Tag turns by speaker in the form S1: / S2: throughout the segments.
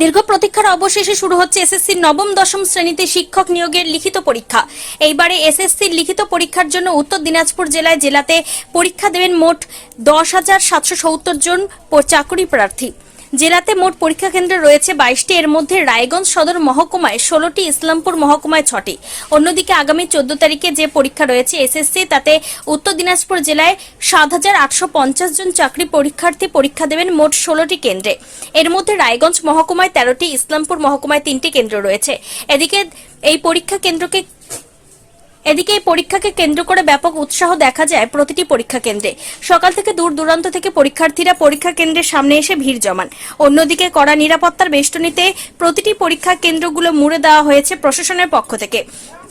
S1: দীর্ঘ প্রতীক্ষার অবশেষে শুরু হচ্ছে এসএসসি নবম, দশম শ্রেণীতে শিক্ষক নিয়োগের লিখিত পরীক্ষা। এইবারে এসএসসির লিখিত পরীক্ষার জন্য উত্তর দিনাজপুর জেলায় জেলাতে পরীক্ষা দেবেন মোট দশ হাজার সাতশো সত্তর জন চাকরি প্রার্থী। জেলাতে মোট পরীক্ষা কেন্দ্র রয়েছে বাইশটি। এর মধ্যে রায়গঞ্জ সদর মহকুমায় ষোলোটি, ইসলামপুর মহকুমায় ছটি। অন্যদিকে আগামী চোদ্দ তারিখে যে পরীক্ষা রয়েছে এসএসসি, তাতে উত্তর দিনাজপুর জেলায় সাত হাজার আটশো পঞ্চাশ জন চাকরি পরীক্ষার্থী পরীক্ষা দেবেন মোট ষোলোটি কেন্দ্রে। এর মধ্যে রায়গঞ্জ মহকুমায় তেরোটি, ইসলামপুর মহকুমায় তিনটি কেন্দ্র রয়েছে। এদিকে এই পরীক্ষা কেন্দ্রকে এদিকে এই পরীক্ষাকে কেন্দ্র করে ব্যাপক উৎসাহ দেখা যায় প্রতিটি পরীক্ষা কেন্দ্রে। সকাল থেকে দূর দূরান্ত থেকে পরীক্ষার্থীরা পরীক্ষা কেন্দ্রের সামনে এসে ভিড় জমান। অন্যদিকে কড়া নিরাপত্তার বেষ্টনীতে প্রতিটি পরীক্ষা কেন্দ্রগুলো মুড়ে দেওয়া হয়েছে প্রশাসনের পক্ষ থেকে।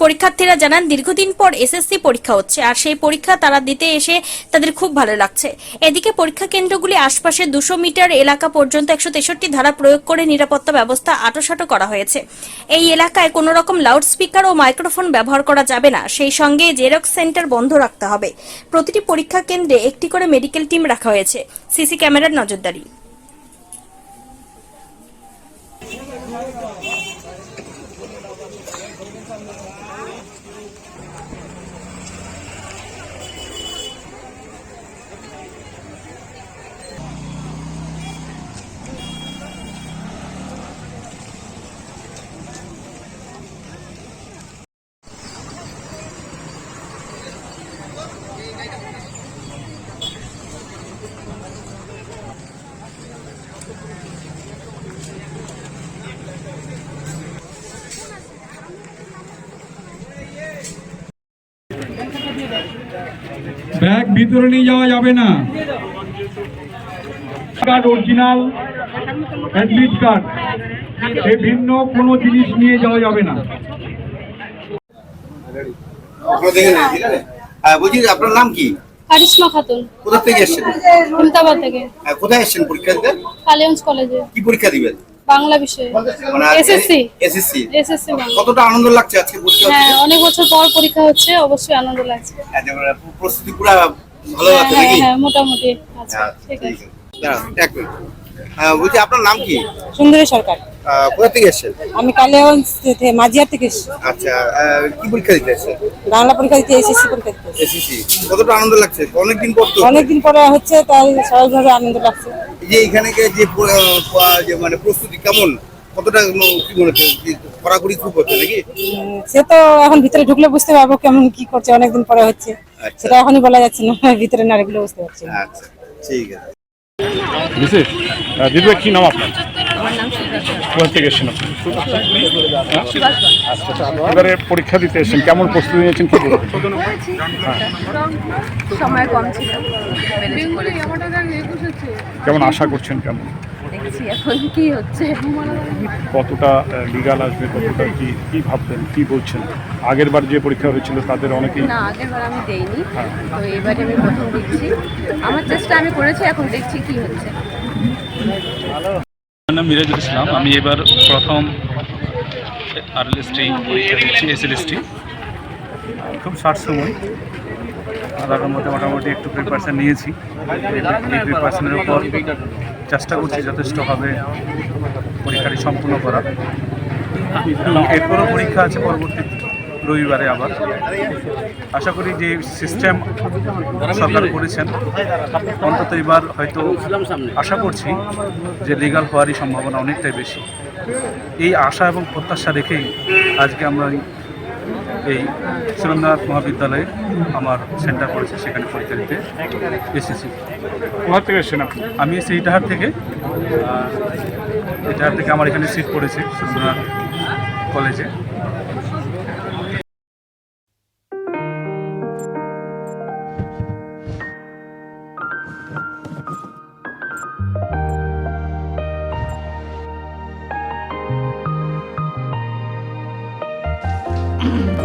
S1: পরীক্ষার্থীরা জানান, দীর্ঘদিন পর এসএসসি পরীক্ষা হচ্ছে আর সেই পরীক্ষা তারা দিতে এসে তাদের খুব ভালো লাগছে। এদিকে পরীক্ষা কেন্দ্রগুলি আশপাশে দুশো মিটার এলাকা পর্যন্ত একশো তেষট্টি ধারা প্রয়োগ করে নিরাপত্তা ব্যবস্থা আটোসাটো করা হয়েছে। এই এলাকায় কোনো রকম লাউডস্পিকার ও মাইক্রোফোন ব্যবহার করা যাবে না। সেই সঙ্গে জেরক্স সেন্টার বন্ধ রাখতে হবে। প্রতিটি পরীক্ষা কেন্দ্রে একটি করে মেডিকেল টিম রাখা হয়েছে। সিসি ক্যামেরার নজরদারি।
S2: ভিতরে নিয়ে যাওয়া যাবে না। কার্ড অরিজিনাল অ্যাডমিট কার্ড এ ভিন্ন কোনো জিনিস নিয়ে যাওয়া যাবে না।
S3: হ্যাঁ বলছি আপনার নাম কি?
S4: কারিশমা খাতুন।
S3: কোথা থেকে এসেছেন?
S4: হেমতাবাদ থেকে।
S3: হ্যাঁ, কোথায় এসেছেন পরীক্ষা দিতে
S4: কালিগঞ্জ কলেজে।
S3: কি পরীক্ষা দিবেন?
S4: বাংলা বিষয়ে। SSC
S3: SSC
S4: SSC Bangla.
S3: কতটা আনন্দ লাগছে আজকে পরীক্ষা
S4: হ্যাঁ
S3: হচ্ছে
S4: অনেক বছর পর পরীক্ষা হচ্ছে অবশ্যই আনন্দ লাগছে।
S3: প্রস্তুতি পুরো ভালো আছে
S4: হ্যাঁ
S3: নাকি?
S4: হ্যাঁ মোটামুটি আচ্ছা ঠিক আছে।
S3: এক মিনিট। বলছি আপনার নাম কি?
S5: সুন্দরী সরকার।
S3: কোথা থেকে এসেছেন?
S5: আমি কালিয়াগঞ্জ থেকে থেকে এসেছি।
S3: আচ্ছা কি পরীক্ষা দিতে এসেছেন?
S5: বাংলা পরীক্ষা দিতে এসএসসি পরীক্ষা দিতে এসেছি।
S3: এসিসি কতটা আনন্দ লাগছে? অনেকদিন পর তো।
S5: অনেকদিন পরে হচ্ছে তাই স্বাভাবিকভাবে আনন্দ লাগছে।
S3: যে এখানে যে যে মানে প্রস্তুতি কেমন? কতটা কি মনে হচ্ছে? কড়াকড়ি খুব হচ্ছে নাকি?
S5: সে তো এখন ভিতরে ঢুকলে বুঝতে পারব কেমন কি করছে অনেকদিন পরে হচ্ছে। সেটা এখনই বলা যাচ্ছে না ভিতরে না বুঝতে পারছি
S3: আচ্ছা ঠিক আছে।
S2: বিশেষ দিদি কি নাম আপনার? কোথা থেকে এসেছেন আপনি? আচ্ছা, এবারে পরীক্ষা দিতে এসেছেন কেমন প্রস্তুতি নিয়েছেন কি বলবেন?
S6: সময় কম ছিল।
S2: কেমন আশা করছেন কেমন?
S6: দেখছি এখন কি হচ্ছে?
S2: কতটা লিগাল আসবে কতটা কি কি ভাববেন কি বলছেন? আগের বার যে পরীক্ষা হয়েছিল তাদের অনেকেই
S6: না আগের বার আমি দেইনি। তো এবারে আমি প্রথম দিচ্ছি আমার চেষ্টা আমি করেছি এখন দেখছি কি হচ্ছে।
S7: আমার নাম মিরাজুল ইসলাম। আমি এবার প্রথম আরএলএসটি পরীক্ষা দিচ্ছি এসএলএসটি। খুব শর্ট সময়। আধার মধ্যে মোটামুটি একটু প্রিপারেশান নিয়েছি। এই প্রিপারেশনের উপর চেষ্টা করছি যথেষ্টভাবে পরীক্ষাটি সম্পূর্ণ করার। এরপরও পরীক্ষা আছে পরবর্তী রবিবারে আবার। আশা করি যে সিস্টেম সরকার করেছেন। অন্তত এবার হয়তো আশা করছি যে লিগাল হওয়ারই সম্ভাবনা অনেকটাই বেশি। এই আশা এবং প্রত্যাশা রেখেই আজকে আমরা এই- সুরেন্দ্রনাথ মহাবিদ্যালয়ে আমার সেন্টার করেছি সেখানে পরীক্ষা দিতে এসেছি।
S2: কোথা থেকে এসেছেন আপনি?
S7: আমি এসেছি ইটাহার থেকে। ইটাহার থেকে আমার এখানে সিট পড়েছে সুরেন্দ্রনাথ কলেজে।